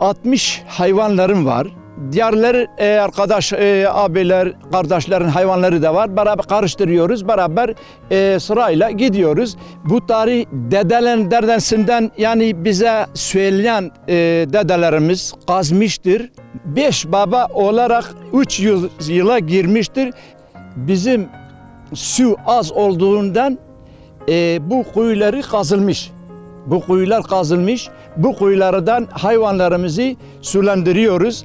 ...60 hayvanlarım var. Diğerleri e, arkadaş, e, abiler, kardeşlerin hayvanları da var. Beraber karıştırıyoruz. Beraber e, sırayla gidiyoruz. Bu tarih dedelerin dedesinden yani bize söyleyen e, dedelerimiz kazmıştır. Beş baba olarak 300 yıla girmiştir. Bizim su az olduğundan e, bu kuyuları kazılmış. Bu kuyular kazılmış. Bu kuyulardan hayvanlarımızı sulandırıyoruz.